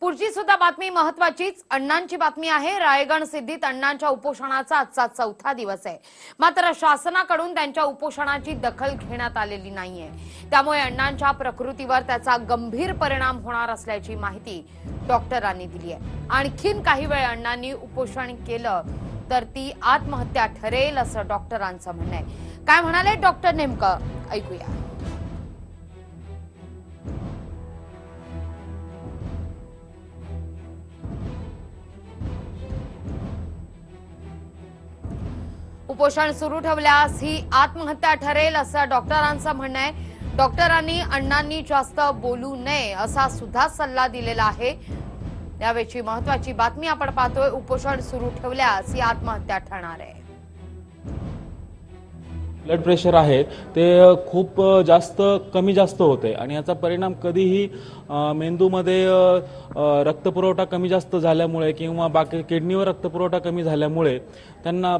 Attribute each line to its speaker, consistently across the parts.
Speaker 1: पुढची सुद्धा बातमी महत्वाचीच. अण्णांची बातमी आहे रायगड सिद्धीत अण्णांच्या उपोषणाचा आजचा चौथा दिवस आहे. मात्र शासनाकडून त्यांच्या उपोषणाची दखल घेण्यात आलेली नाहीये. त्यामुळे अण्णांच्या प्रकृतीवर त्याचा गंभीर परिणाम होणार असल्याची माहिती डॉक्टरांनी दिली आहे. आणखीन काही वेळ अण्णांनी उपोषण केलं तर ती आत्महत्या ठरेल असं डॉक्टरांचं म्हणणं आहे. काय म्हणाले डॉक्टर नेमकं? ऐकूया. उपोषण सुरू ठेवल्यास ही आत्महत्या ठरेल असं डॉक्टरांचं म्हणणं आहे. डॉक्टरांनी अण्णांनी जास्त बोलू नये असा सुद्धा सल्ला दिलेला आहे. यावेळची महत्वाची बातमी आपण पाहतोय. उपोषण सुरू ठेवल्यास ही आत्महत्या ठरणार आहे.
Speaker 2: ब्लड प्रेशर आहे ते खूप जास्त कमी जास्त होते. आणि याचा परिणाम कधीही मेंदूमध्ये रक्तपुरवठा कमी जास्त झाल्यामुळे किंवा बाकी किडनीवर रक्तपुरवठा कमी झाल्यामुळे त्यांना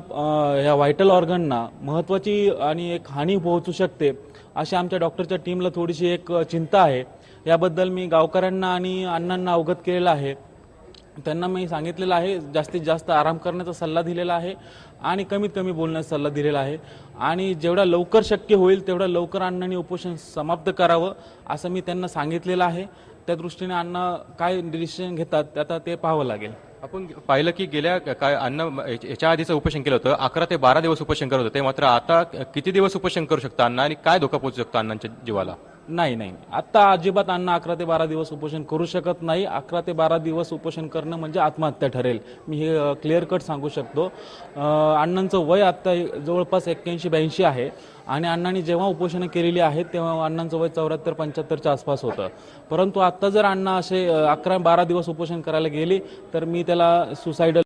Speaker 2: ह्या व्हायटल ऑर्गनना महत्त्वाची आणि एक हानी पोहोचू शकते अशी आमच्या डॉक्टरच्या टीमला थोडीशी एक चिंता आहे. याबद्दल मी गावकऱ्यांना आणि अण्णांना अवगत केलेलं आहे. त्यांना मी सांगितलेलं आहे जास्तीत जास्त आराम करण्याचा सल्ला दिलेला आहे आणि कमीत कमी बोलण्याचा सल्ला दिलेला आहे. आणि जेवढ्या लवकर शक्य होईल तेवढ्या लवकर अण्णांनी उपोषण समाप्त करावं असं मी त्यांना सांगितलेलं आहे. त्या दृष्टीने अण्णा काय डिसिजन घेतात आता ते पाहावं लागेल.
Speaker 3: आपण पाहिलं की गेल्या काय अन्न याच्या आधीचं उपोषण केलं होतं अकरा ते बारा दिवस उपोषण करत होते मात्र आता किती दिवस उपोषण करू शकता अण्णा आणि काय धोका पोहोचू शकतो अण्णांच्या जीवाला?
Speaker 2: नाही नाही. आता अजिबात अण्णा अकरा ते बारा दिवस उपोषण करू शकत नाही. अकरा ते बारा दिवस उपोषण करणं म्हणजे आत्महत्या ठरेल. मी हे क्लिअर कट सांगू शकतो. अण्णांचं वय आत्ता जवळपास एक्क्याऐंशी ब्याऐंशी आहे आणि अण्णांनी जेव्हा उपोषणं केलेली आहेत तेव्हा अण्णांचं वय चौऱ्याहत्तर पंच्याहत्तरच्या आसपास होतं. परंतु आत्ता जर अण्णा असे अकरा बारा दिवस उपोषण करायला गेले तर मी त्याला सुसाइडल